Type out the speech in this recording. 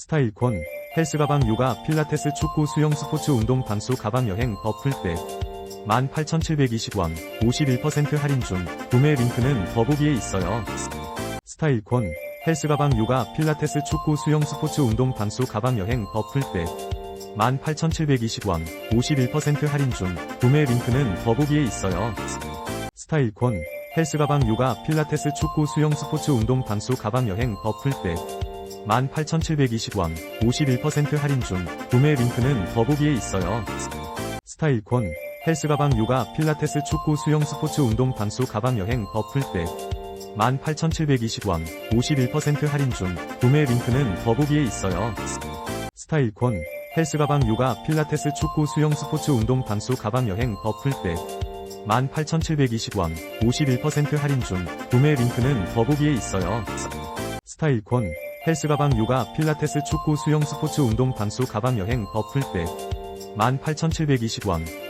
스타일콘, 헬스 가방 요가 필라테스 축구 수영 스포츠 운동 방수 가방 여행 버플백 18,720원 51% 할인 중 구매 링크는 더보기에 있어요. 스타일콘, 헬스 가방 요가 필라테스 축구 수영 스포츠 운동 방수 가방 여행 버플백 18,720원 51% 할인 중 구매 링크는 더보기에 있어요. 스타일콘, 헬스 가방 요가 필라테스 축구 수영 스포츠 운동 방수 가방 여행 버플백 18,720원 51% 할인 중 구매 링크는 더보기에 있어요. 스타일콘, 헬스 가방 요가 필라테스 축구 수영 스포츠 운동 방수 가방 여행 버플백 18,720원 51% 할인 중 구매 링크는 더보기에 있어요. 스타일콘, 헬스 가방 요가 필라테스 축구 수영 스포츠 운동 방수 가방 여행 버플백 18,720원 51% 할인 중 구매 링크는 더보기에 있어요. 스타일콘, 헬스 가방 요가 필라테스 축구 수영 스포츠 운동 방수 가방 여행 버플백 18,720원